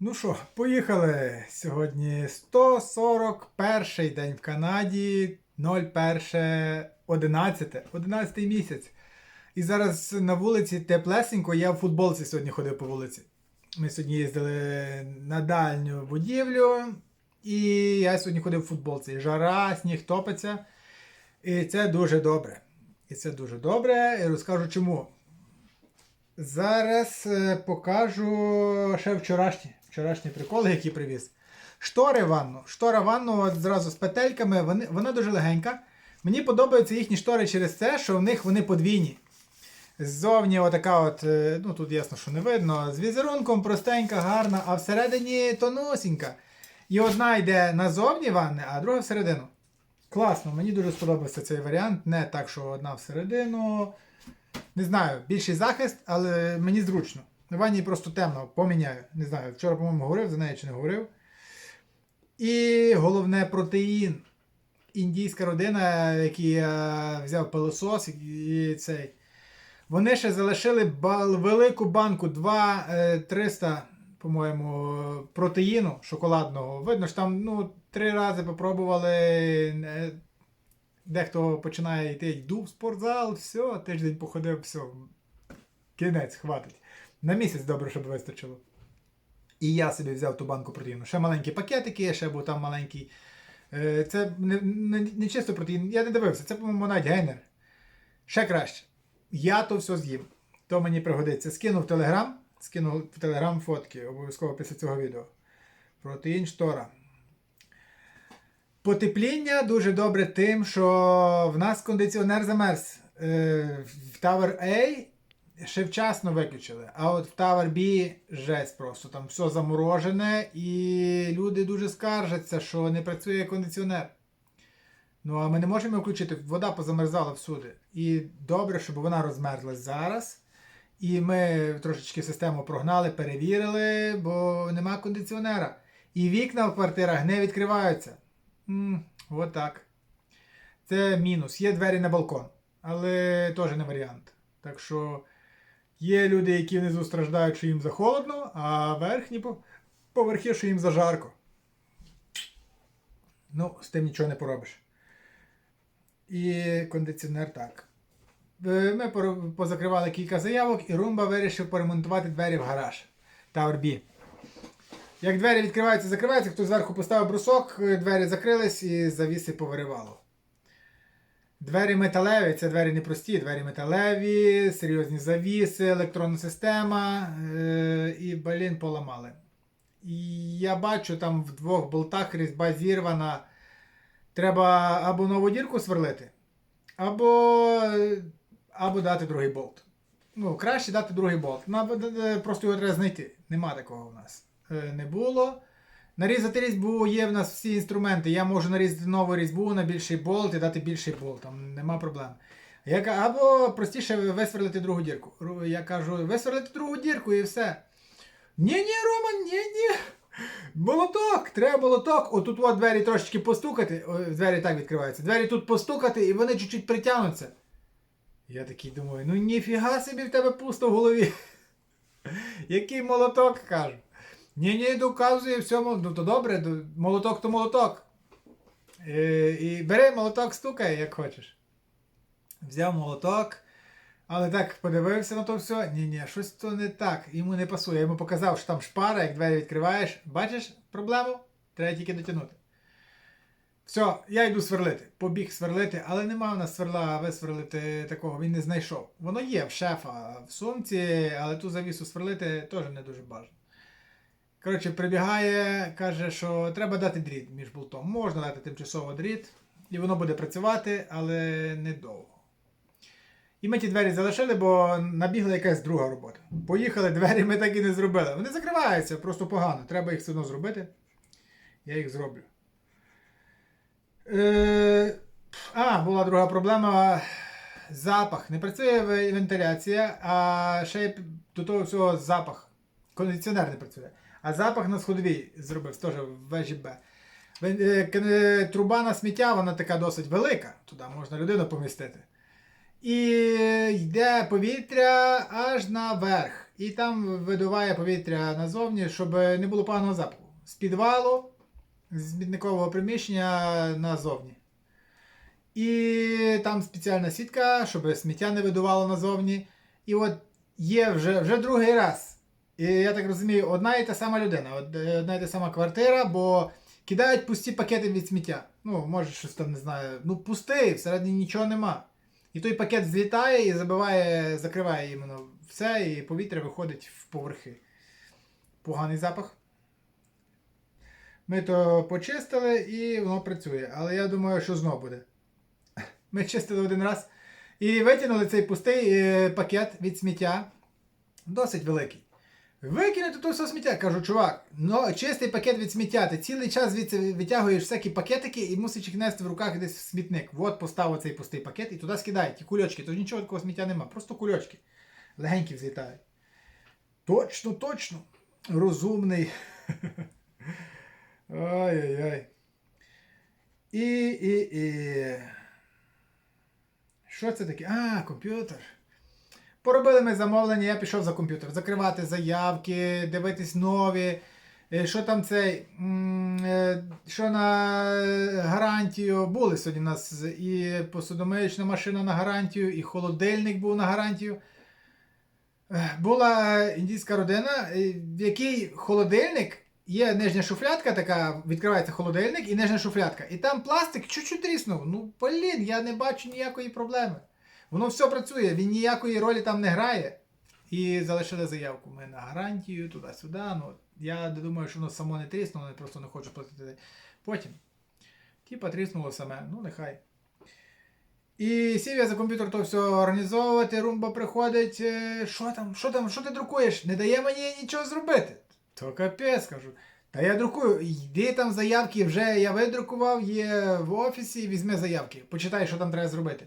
Ну що, поїхали. Сьогодні 141 день в Канаді, 01, 11, 11 місяць. І зараз на вулиці теплесенько, я в футболці сьогодні ходив по вулиці. Ми сьогодні їздили на дальню будівлю, і я сьогодні ходив в футболці. Жара, сніг топиться. І це дуже добре. І це дуже добре. І розкажу чому. Зараз е, покажу ще вчорашні, вчорашні приколи, які привіз. Штори ванну. Штора ванну зразу з петельками, вони, вона дуже легенька. Мені подобаються їхні штори через те, що в них вони подвійні. Ззовні отака от, е, ну тут ясно, що не видно, з візерунком простенька, гарна, а всередині тонусінька. І одна йде назовні ванни, а друга всередину. Класно, мені дуже сподобався цей варіант. Не так, що одна всередину. Не знаю, більший захист, але мені зручно. На ванні просто темно, поміняю. Не знаю, вчора, по-моєму, говорив за нею чи не говорив. І головне протеїн. Індійська родина, який я взяв пилосос і цей. Вони ще залишили велику банку 2 е, 300, по-моєму, протеїну шоколадного. Видно, що там ну, три рази попробували. е, Дехто починає йти, йду в спортзал, все, тиждень походив, все. Кінець, хватить. На місяць добре, щоб вистачило. І я собі взяв ту банку протеїну. Ще маленькі пакетики, ще був там маленький. Е, Це не, не, не чисто протеїн, я не дивився, це, по-моєму, навіть гейнер. Ще краще. Я то все з'їм. То мені пригодиться. Скину в Телеграм, скину в Телеграм фотки, обов'язково після цього відео. Протеїн штора. Потепління дуже добре тим, що в нас кондиціонер замерз. Е, В Tower A ще вчасно виключили, а от в Tower B жесть просто. Там все заморожене, і люди дуже скаржаться, що не працює кондиціонер. Ну, а ми не можемо включити, вода позамерзала всюди. І добре, щоб вона розмерзлась зараз. І ми трошечки систему прогнали, перевірили, бо нема кондиціонера. І вікна в квартирах не відкриваються. М, от так. Це мінус. Є двері на балкон, але теж не варіант. Так що є люди, які внизу страждають, що їм захолодно, а верхні поверхи, що їм зажарко. Ну, з тим нічого не поробиш. І кондиціонер так. Е, Ми позакривали кілька заявок, і Румба вирішив поремонтувати двері в гараж. Tower B. Як двері відкриваються, закриваються, хто зверху поставив брусок, е, двері закрились і завіси повиривало. Двері металеві, це двері не прості, двері металеві, серйозні завіси, електронна система е- і, блін, поламали. І я бачу там в двох болтах різьба зірвана. Треба або нову дірку сверлити, або, або дати другий болт. Ну, краще дати другий болт. Ну, д- просто його треба знайти. Нема такого в нас. Е, Не було. Нарізати різьбу є в нас всі інструменти. Я можу нарізати нову різьбу на більший болт і дати більший болт. Там нема проблем. Я, або простіше висверлити другу дірку. Я кажу, висверлити другу дірку і все. Ні, ні, Рома, ні, ні. Молоток! Треба молоток. Отут от двері трошечки постукати. О, двері так відкриваються. Двері тут постукати і вони чуть-чуть притягнуться. Я такий думаю, ну ніфіга собі в тебе пусто в голові. Який молоток кажу. Ні, ні, доказує всьому. Ну то добре, молоток то молоток. Е, і бери молоток, стукай, як хочеш. Взяв молоток, але так подивився на то все. Ні, ні, щось то не так. Йому не пасує. Я йому показав, що там шпара, як двері відкриваєш. Бачиш проблему? Треба тільки дотягнути. Все, я йду сверлити. Побіг сверлити, але нема в нас сверла висверлити такого, він не знайшов. Воно є в шефа в сумці, але ту завісу сверлити теж не дуже бажано. Коротше, прибігає, каже, що треба дати дріт між болтом. Можна дати тимчасово дріт, і воно буде працювати, але недовго. І ми ті двері залишили, бо набігла якась друга робота. Поїхали, двері ми так і не зробили. Вони закриваються, просто погано. Треба їх все одно зробити. Я їх зроблю. Е, а, була друга проблема. Запах. Не працює ве- вентиляція, а ще до того всього запах. Кондиціонер не працює. А запах на сходовій зробив теж в вежі Б. Е, кон- Труба на сміття, вона така досить велика. Туди можна людину помістити. І йде повітря аж наверх. і там видуває повітря назовні, щоб не було поганого запаху. З підвалу, з смітникового приміщення назовні. І там спеціальна сітка, щоб сміття не видувало назовні. І от є вже, вже другий раз. І я так розумію, одна і та сама людина, одна і та сама квартира, бо кидають пусті пакети від сміття. Ну, може, щось там не знаю. Ну, пустий, всередині нічого нема. І той пакет злітає і забиває, закриває іменно все, і повітря виходить в поверхи. Поганий запах. Ми то почистили і воно працює. Але я думаю, що знов буде. Ми чистили один раз і витягнули цей пустий е, пакет від сміття. Досить великий. Викинути то все сміття. Кажу, чувак, ну чистий пакет від сміття. Ти цілий час звідси витягуєш всякі пакетики і мусиш їх нести в руках десь в смітник. От постав цей пустий пакет і туди скидай ті кульочки. Тож нічого такого сміття нема, просто кульочки. Легенькі взлітають. Точно, точно. Розумний. Ой-ой-ой. І, і, і. Що це таке? А, комп'ютер. Поробили ми замовлення, я пішов за комп'ютер. Закривати заявки, дивитись нові. Е, Що там цей? е, Що на гарантію? Були сьогодні у нас і посудомиючна машина на гарантію, і холодильник був на гарантію. Е, Була індійська родина, в якій холодильник є нижня шуфлядка, така відкривається холодильник і нижня шуфлядка. І там пластик чуть-чуть тріснув. Ну, блін, я не бачу ніякої проблеми. Воно все працює, він ніякої ролі там не грає. І залишили заявку. Ми на гарантію, туди-сюди. Ну, я думаю, що воно само не тріснуло, вони просто не хочуть платити. Потім. Типа тріснуло саме, ну нехай. І сів я за комп'ютер то все організовувати, румба приходить. е, Що там, що там, що ти друкуєш? Не дає мені нічого зробити. То капець кажу. Та я друкую, йди там заявки, вже я видрукував, є в офісі, візьми заявки, почитай, що там треба зробити.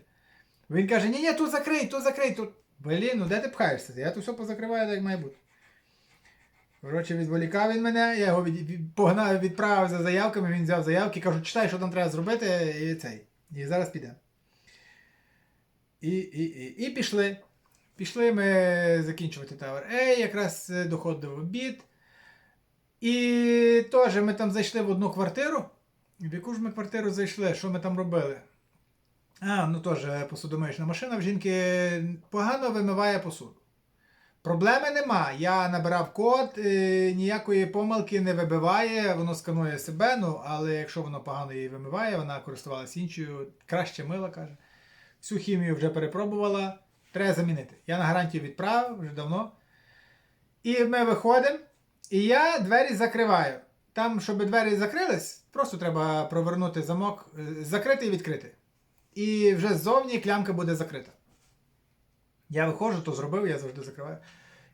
Він каже: ні, ні, тут закрий, тут закрий, тут. Блін, ну де ти пхаєшся? Я тут все позакриваю, так як має бути. Коротше, відволікав він мене, я його від, погнав, відправив за заявками, він взяв заявки, кажу, читай, що там треба зробити, і цей. І зараз піде. І, і, і, і пішли. Пішли ми закінчувати Tower A, якраз е, доходив обід. І теж ми там зайшли в одну квартиру. В яку ж ми квартиру зайшли? Що ми там робили? А, ну теж посудомиючна машина в жінки погано вимиває посуду. Проблеми нема. Я набирав код, е, ніякої помилки не вибиває, воно сканує себе, ну, але якщо воно погано її вимиває, вона користувалася іншою, краще мила, каже. Всю хімію вже перепробувала, треба замінити. Я на гарантію відправив вже давно. І ми виходимо, і я двері закриваю. Там, щоб двері закрились, просто треба провернути замок, е, закрити і відкрити. І вже ззовні клямка буде закрита. Я виходжу, то зробив, я завжди закриваю.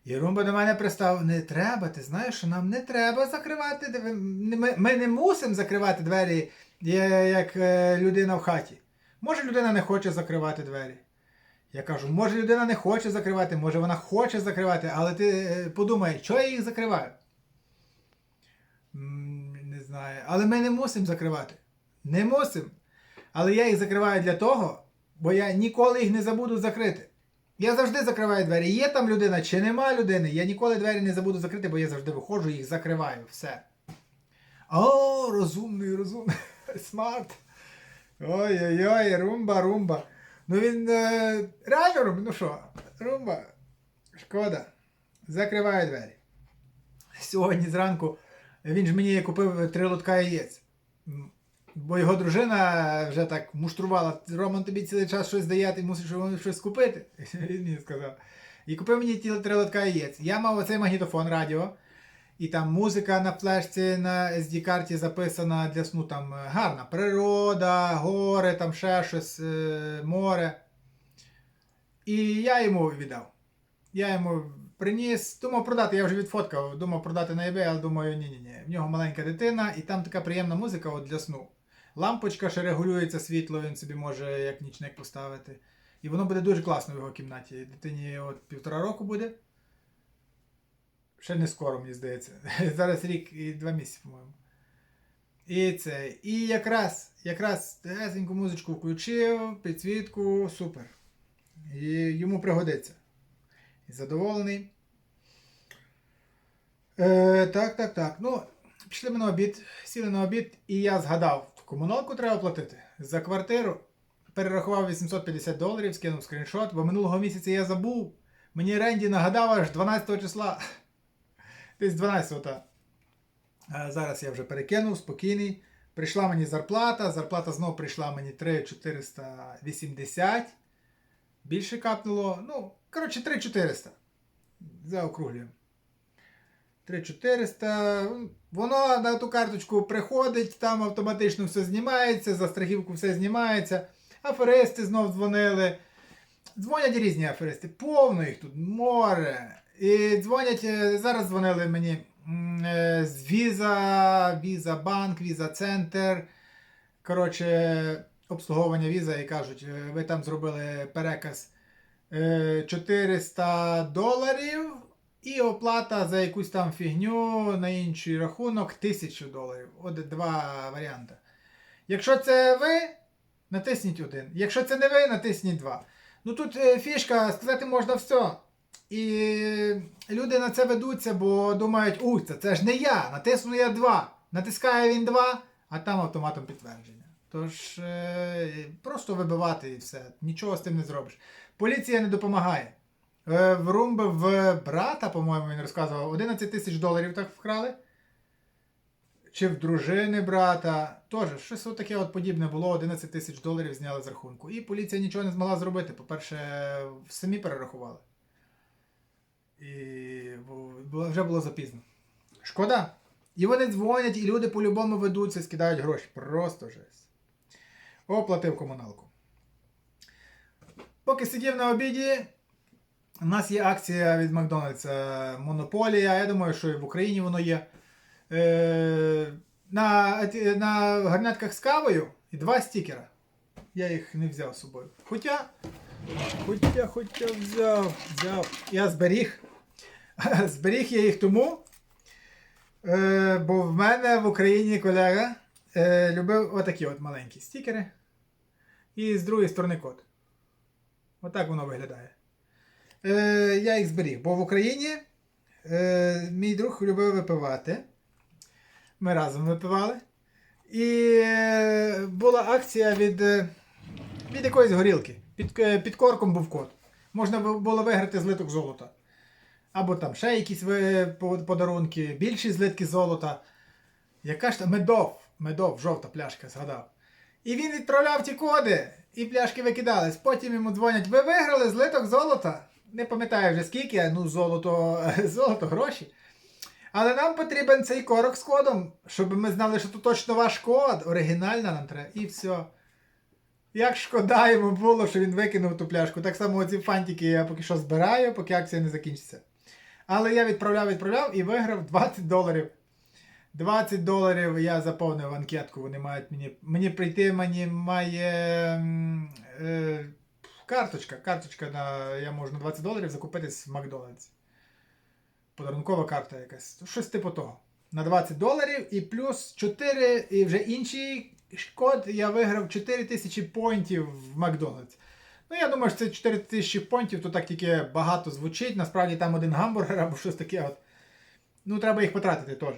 І Румба до мене пристав: не треба, ти знаєш, що нам не треба закривати. Ми, ми не мусимо закривати двері, як е, людина в хаті. Може, людина не хоче закривати двері. Я кажу, може людина не хоче закривати, може вона хоче закривати, але ти е, подумай, що я їх закриваю? Не знаю. Але ми не мусимо закривати. Не мусимо. Але я їх закриваю для того, бо я ніколи їх не забуду закрити. Я завжди закриваю двері. Є там людина чи нема людини, я ніколи двері не забуду закрити, бо я завжди виходжу і їх закриваю. Все. О, розумний, розумний. Смарт. Ой-ой-ой, румба, румба. Ну він е, реально румба, ну що, румба, шкода. Закриваю двері. Сьогодні зранку він ж мені купив три лотка яєць. Бо його дружина вже так муштрувала, Роман тобі цілий час щось дає, ти мусиш йому щось купити. Він мені сказав. І купив мені ті три лотка яєць. Я мав оцей магнітофон радіо, і там музика на флешці на SD-карті записана для сну. Там е, гарна природа, гори, там ще щось, е, море. І я йому віддав. Я йому приніс, думав продати, я вже відфоткав, думав продати на eBay, але думаю, ні-ні-ні. В нього маленька дитина, і там така приємна музика от для сну. Лампочка ще регулюється світло, він собі може як нічник поставити. І воно буде дуже класно в його кімнаті. Дитині от півтора року буде. Ще не скоро, мені здається. Зараз рік і два місяці, по-моєму. І це. І якраз, якраз тесеньку музичку включив, підсвітку, супер. І йому пригодиться. І задоволений. Е, так, так, так. Ну, пішли ми на обід, сіли на обід, і я згадав, комуналку треба платити за квартиру. Перерахував 850 доларів, скинув скріншот, бо минулого місяця я забув. Мені Ренді нагадав аж 12 числа. Десь 12 та. Зараз я вже перекинув, спокійний. Прийшла мені зарплата. Зарплата знову прийшла мені 3,480. Більше капнуло. Ну, коротше, 3,400. Заокруглюємо. 3400. Воно на ту карточку приходить, там автоматично все знімається, за страхівку все знімається. Аферисти знов дзвонили. Дзвонять різні аферисти. Повно їх тут море. І дзвонять, е, зараз дзвонили мені е, з Віза, Віза Банк, Віза Центр. Коротше, обслуговування віза і кажуть, е, ви там зробили переказ е, 400 доларів. І оплата за якусь там фігню на інший рахунок 1000 доларів. От два варіанти. Якщо це ви, натисніть один. Якщо це не ви, натисніть два. Ну тут е, фішка, сказати можна все. І люди на це ведуться, бо думають, уй, це, це ж не я, натисну я два. Натискає він два, а там автоматом підтвердження. Тож е, просто вибивати і все. Нічого з тим не зробиш. Поліція не допомагає. Е, В Румби в брата, по-моєму, він розказував, 11 тисяч доларів так вкрали. Чи в дружини брата. Теж щось таке от подібне було, 11 тисяч доларів зняли з рахунку. І поліція нічого не змогла зробити. По-перше, самі перерахували. І вже було запізно. Шкода. І вони дзвонять, і люди по-любому ведуться, скидають гроші. Просто жесть. Оплатив комуналку. Поки сидів на обіді, у нас є акція від Макдональдса Монополія. Я думаю, що і в Україні воно є. Е, на, на гарнятках з кавою і два стікера. Я їх не взяв з собою. Хоча. Хоча, хоча взяв, взяв. Я зберіг. зберіг я їх тому. Е, бо в мене в Україні колега е, любив отакі от маленькі стікери. І з другої сторони код. Отак воно виглядає. Е, я їх зберіг, бо в Україні е, мій друг любив випивати. Ми разом випивали. І е, була акція від, е, від якоїсь горілки. Під, е, під корком був код. Можна було виграти злиток золота. Або там ще якісь подарунки, більші злитки золота. Яка ж там медов, медов, жовта пляшка, згадав. І він відправляв ті коди, і пляшки викидались. Потім йому дзвонять: ви виграли злиток золота. Не пам'ятаю вже скільки, ну золото, золото гроші. Але нам потрібен цей корок з кодом, щоб ми знали, що тут точно ваш код, оригінальна нам треба, і все. Як шкода йому було, що він викинув ту пляшку. Так само ці фантики я поки що збираю, поки акція не закінчиться. Але я відправляв, відправляв і виграв 20 доларів. 20 доларів я заповнив анкетку. Вони мають мені. Мені прийти, мені має е, карточка. Карточка на. Я можу на 20 доларів закупитись в Макдональдсі. Подарункова карта якась. Щось типу того. На 20 доларів і плюс 4, і вже інший код я виграв 4 тисячі поінтів в Макдональдс. Ну, я думаю, що це 4 тисячі понтів, то так тільки багато звучить. Насправді там один гамбургер або щось таке. От. Ну, треба їх потратити теж.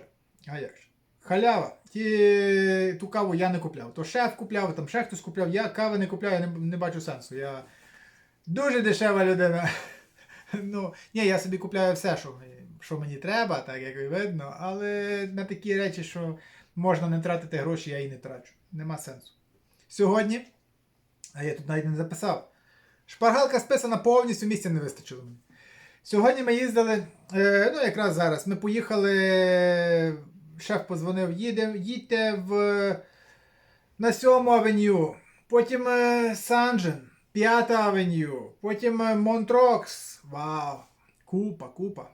А як ж? Халява. Ті, ту каву я не купляв. То шеф купляв, там ще хтось купляв. Я кави не купляю, я не, не бачу сенсу. Я дуже дешева людина. ну, ні, я собі купляю все, що що мені треба, так як і видно. Але на такі речі, що можна не тратити гроші, я і не трачу. Нема сенсу. Сьогодні, а я тут навіть не записав. Шпаргалка списана повністю, місця не вистачило мені. Сьогодні ми їздили, е, ну якраз зараз, ми поїхали, шеф позвонив, їде, їдьте в, на 7 авеню, потім е, Санжен, 5 авеню, потім е, Монтрокс, вау, купа, купа.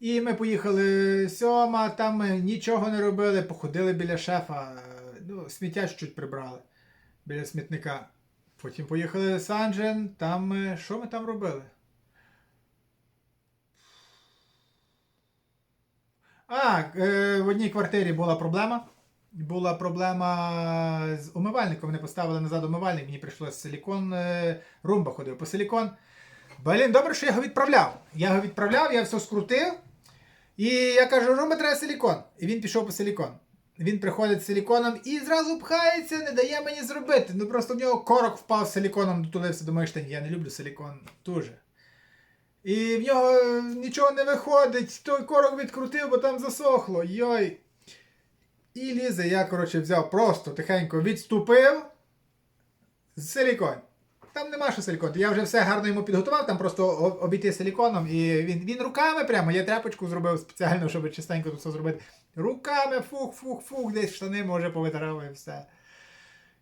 І ми поїхали сьома, там ми нічого не робили, походили біля шефа, е, ну, сміття чуть прибрали біля смітника. Потім поїхали в Санджен, там. Що ми там робили? А, е, в одній квартирі була проблема. Була проблема з умивальником. Вони поставили назад умивальник, мені прийшлося силікон. Е, румба ходив по силікон. Блін, добре, що я його відправляв. Я його відправляв, я все скрутив. І я кажу, Рома, треба силікон. І він пішов по силікон. Він приходить з силіконом і зразу пхається, не дає мені зробити. Ну просто в нього корок впав з силіконом, дотулився до моєї штані. Я не люблю силікон дуже. І в нього е, нічого не виходить, той корок відкрутив, бо там засохло. Йой. І лізе, я, коротше, взяв просто тихенько відступив з силікон. Там нема що силікон. Я вже все гарно йому підготував, там просто обійти силіконом. І він, він руками прямо, я тряпочку зробив спеціально, щоб чистенько тут все зробити. Руками фух, фух, фух, десь штани може повитирав і все.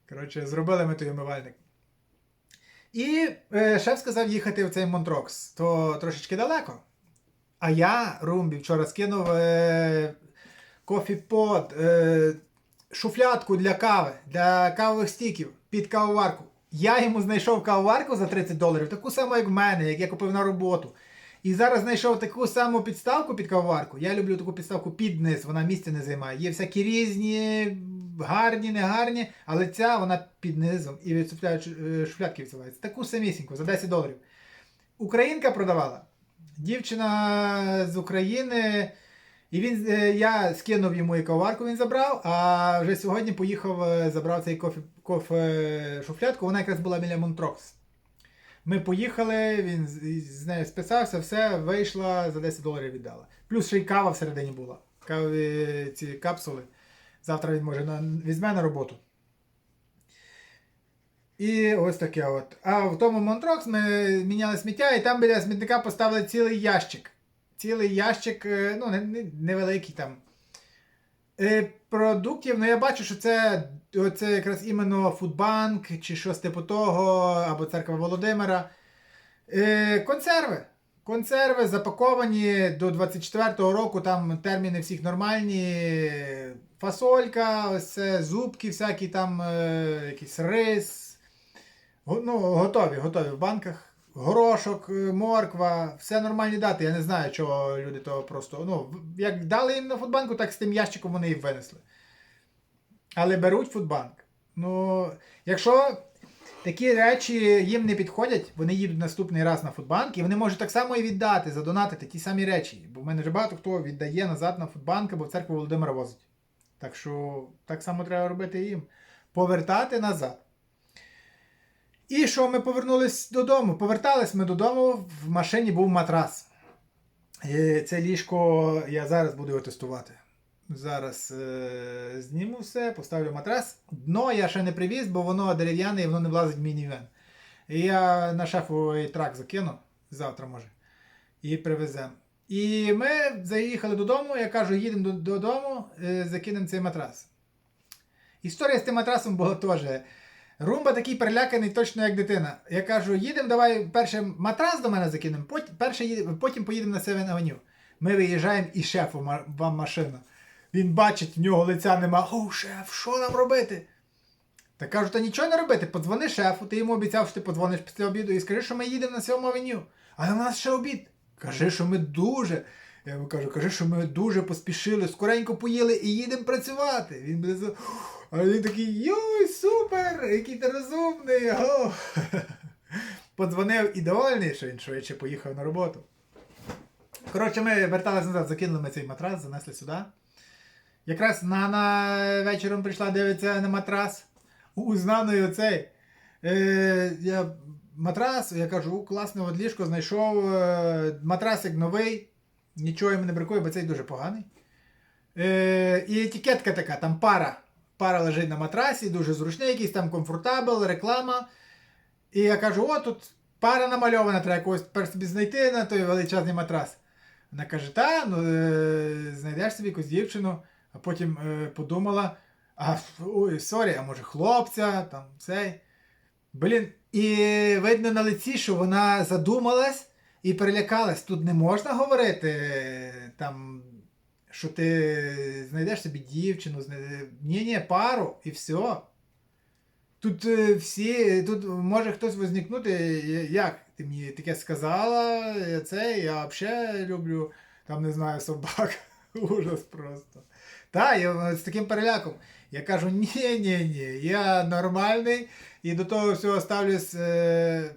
Коротше, зробили ми той умивальник. І е, шеф сказав їхати в цей Монтрокс, то трошечки далеко. А я Румбі вчора скинув е, кофі-под, е, шуфлятку для кави, для кавових стіків під кавоварку. Я йому знайшов кавоварку за 30 доларів, таку саму, як в мене, як я купив на роботу. І зараз знайшов таку саму підставку під кавоварку. Я люблю таку підставку під низ, вона місця не займає. Є всякі різні, гарні, негарні, але ця вона під низом і відсупляють е, шуфлятки відсувається. Таку самісіньку за 10 доларів. Українка продавала. Дівчина з України. І він, е, я скинув йому і каварку, він забрав, а вже сьогодні поїхав, е, забрав цей кофе, кофе шуфлятку, вона якраз була біля Монтрокс. Ми поїхали, він з нею списався, все, вийшла, за 10 доларів віддала. Плюс ще й кава всередині була. Каві ці капсули. Завтра він може на, візьме на роботу. І ось таке от. А в тому Монтрокс ми міняли сміття, і там біля смітника поставили цілий ящик. Цілий ящик, е, ну, не, не, невеликий там. Е, продуктів, ну я бачу, що це, це якраз іменно Фудбанк чи щось типу того, або церква Володимира. Е, консерви. Консерви запаковані до 24-го року, там терміни всіх нормальні. Фасолька, ось це, зубки, всякі там, якийсь рис. Ну, готові, готові в банках. Горошок, е, морква, все нормальні дати. Я не знаю, чого люди того просто. Ну, як дали їм на фудбанку, так з тим ящиком вони і винесли. Але беруть фудбанк. Ну, якщо такі речі їм не підходять, вони їдуть наступний раз на фудбанк, і вони можуть так само і віддати, задонатити ті самі речі. Бо в мене вже багато хто віддає назад на фудбанк, або в церкву Володимира возить. Так що так само треба робити їм. Повертати назад. І що ми повернулись додому? Повертались ми додому, в машині був матрас. І це ліжко я зараз буду його тестувати. Зараз е- зніму все, поставлю матрас. Дно я ще не привіз, бо воно дерев'яне і воно не влазить в мінівен. І я на шефовий трак закину завтра може. І привеземо. І ми заїхали додому, я кажу, їдемо додому, е- закинемо цей матрас. Історія з тим матрасом була теж. Румба такий переляканий, точно як дитина. Я кажу, їдемо, давай перше матрас до мене закинемо, потім, перше потім поїдемо на Севен Авеню. Ми виїжджаємо і шефу вам машина. Він бачить, в нього лиця нема. О, шеф, що нам робити? Та кажу, та нічого не робити, подзвони шефу, ти йому обіцяв, що ти подзвониш після обіду і скажи, що ми їдемо на сьому авеню. А у нас ще обід. Кажи, що ми дуже. Я йому кажу, кажи, що ми дуже поспішили, скоренько поїли і їдемо працювати. Він буде. А він такий, йой, супер! Який ти розумний! О! Подзвонив і довольний, що він швидше поїхав на роботу. Коротше, ми верталися назад, закинули ми цей матрас, занесли сюди. Якраз Нана вечором прийшла, дивиться на матрас. Узнаний оцей. Е, я, матрас, я кажу, «О, класне от ліжко знайшов. Е, матрасик новий. Нічого йому не бракує, бо цей дуже поганий. Е, і етикетка така, там пара. Пара лежить на матрасі, дуже зручний, якийсь там комфортабл, реклама. І я кажу: о, тут пара намальована, треба якогось собі знайти на той величезний матрас. Вона каже, та, ну е, знайдеш собі якусь дівчину, а потім е, подумала, а ой, сорі, а може хлопця, там цей. Блін, і видно на лиці, що вона задумалась і перелякалась. Тут не можна говорити е, там, що ти знайдеш собі дівчину, знайдеш... ні, ні, пару і все. Тут е, всі, тут може хтось возникнути, е, як ти мені таке сказала, е, це я взагалі люблю, там не знаю, собак. Ужас просто. Та, я з таким переляком. Я кажу, ні, ні, ні, я нормальний і до того всього ставлюсь е,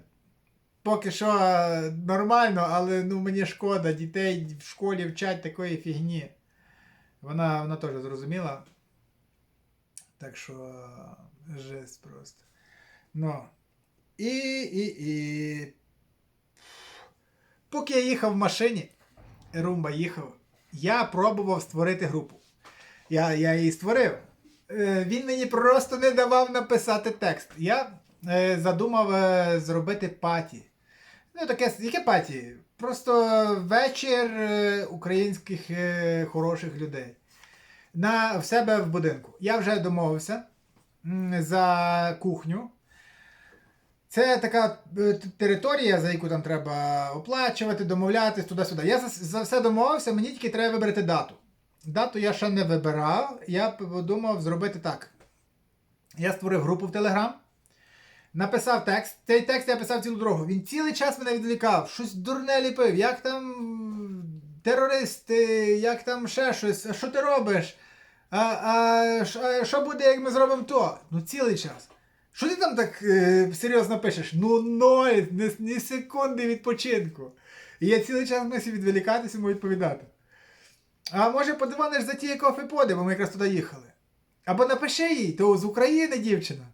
поки що е, нормально, але ну, мені шкода, дітей в школі вчать такої фігні. Вона, вона теж зрозуміла. Так що жесть просто. Ну. І, і, і. Поки я їхав в машині, Румба їхав, я пробував створити групу. Я, я її створив. Е, Він мені просто не давав написати текст. Я е, задумав е, зробити паті. Ну, таке, яке паті? Просто вечір е, українських е, хороших людей. На, в себе в будинку. Я вже домовився за кухню. Це така е, територія, за яку там треба оплачувати, домовлятись туди-сюди. Я за, за все домовився, мені тільки треба вибрати дату. Дату я ще не вибирав, я подумав зробити так. Я створив групу в Телеграм, написав текст. Цей текст я писав цілу дорогу. Він цілий час мене відволікав, щось дурне ліпив, як там терористи, як там ще щось, що ти робиш? А, а, що буде, як ми зробимо то? Ну, цілий час. Що ти там так е, серйозно пишеш? Ну, ноль, ні, ні секунди відпочинку. І я цілий час мусив відволікатися йому відповідати. А може подиваниш за ті кофе-поди, бо ми якраз туди їхали. Або напиши їй, то з України дівчина.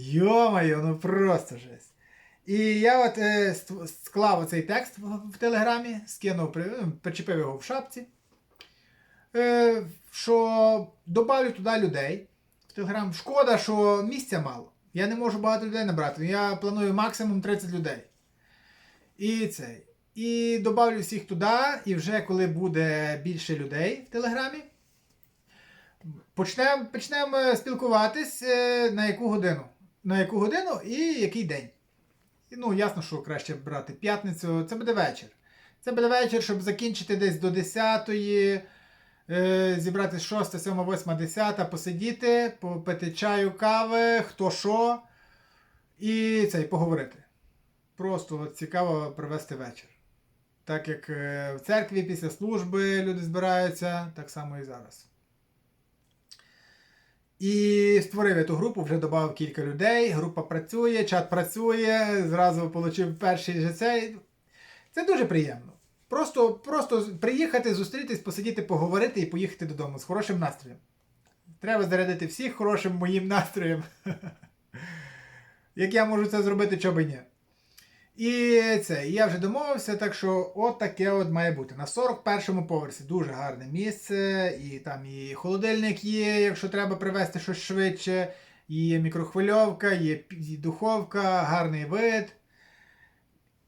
Йо-моє, ну просто жесть. І я от е, склав оцей текст в, в телеграмі, скинув, ну, причепив його в шапці. Е, що добавлю туди людей в телеграм. Шкода, що місця мало. Я не можу багато людей набрати. Я планую максимум 30 людей. І цей. І добавлю всіх туди, і вже коли буде більше людей в Телеграмі, почнемо почнем е, спілкуватись е, на яку годину. На яку годину і який день. Ну, ясно, що краще брати п'ятницю. Це буде вечір. Це буде вечір, щоб закінчити десь до 10-ї, е, зібрати 6, 7, 8, 10, посидіти, попити чаю, кави, хто що. І це, і поговорити. Просто цікаво провести вечір. Так як е, в церкві після служби люди збираються, так само і зараз. І створив я ту групу, вже додав кілька людей. Група працює, чат працює, зразу отримав перший же цей. Це дуже приємно. Просто, просто приїхати, зустрітись, посидіти, поговорити і поїхати додому з хорошим настроєм. Треба зарядити всіх хорошим моїм настроєм. Як я можу це зробити, чого би ні. І це, я вже домовився, так що от таке от має бути. На 41-му поверсі дуже гарне місце, і там і холодильник є, якщо треба привезти щось швидше, і мікрохвильовка, є духовка, гарний вид.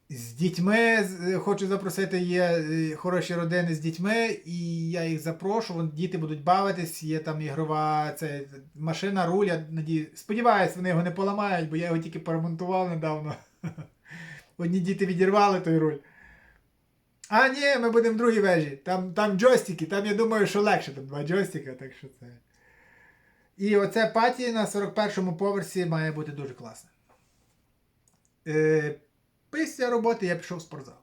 З дітьми хочу запросити, є е, хороші родини з дітьми, і я їх запрошу. Діти будуть бавитись, є там ігрова це, машина, руль. Я надію, сподіваюсь, вони його не поламають, бо я його тільки поремонтував недавно. Одні діти відірвали той руль. А, ні, ми будемо в другій вежі. Там, там джойстики, там я думаю, що легше, там два джойстика, так що це. І оце паті на 41-му поверсі має бути дуже класно. Е, після роботи я пішов в спортзал.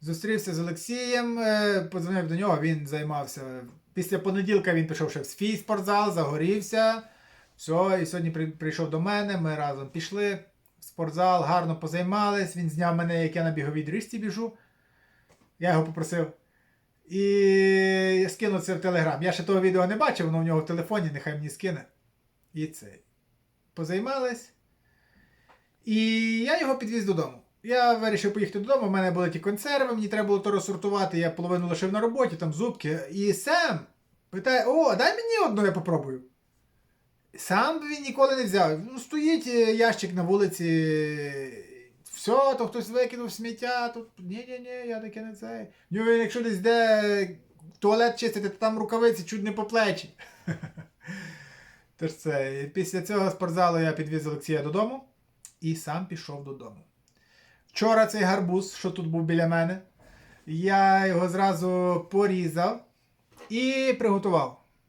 Зустрівся з Олексієм, е, подзвонив до нього, він займався. Після понеділка він пішов ще в свій спортзал, загорівся. Все, і сьогодні при- прийшов до мене, ми разом пішли спортзал, гарно позаймались. Він зняв мене, як я на біговій доріжці біжу. Я його попросив. І скинув це в Телеграм. Я ще того відео не бачив, воно в нього в телефоні, нехай мені скине. І це. Позаймались. І я його підвіз додому. Я вирішив поїхати додому, в мене були ті консерви, мені треба було то розсортувати, я половину лишив на роботі, там зубки. І Сем питає: О, дай мені одну, я попробую. Сам він ніколи не взяв. Ну, стоїть е, ящик на вулиці. Все, то хтось викинув сміття, тут. Ні-ні-ні, я таке не цей. Він якщо десь де туалет чистити, то там рукавиці чуть не по плечі. Тож це, після цього спортзалу я підвіз Олексія додому і сам пішов додому. Вчора цей гарбуз, що тут був біля мене, я його зразу порізав і приготував.